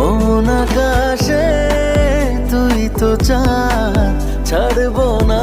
মন আকাশে তুই তো চা ছাড়বো না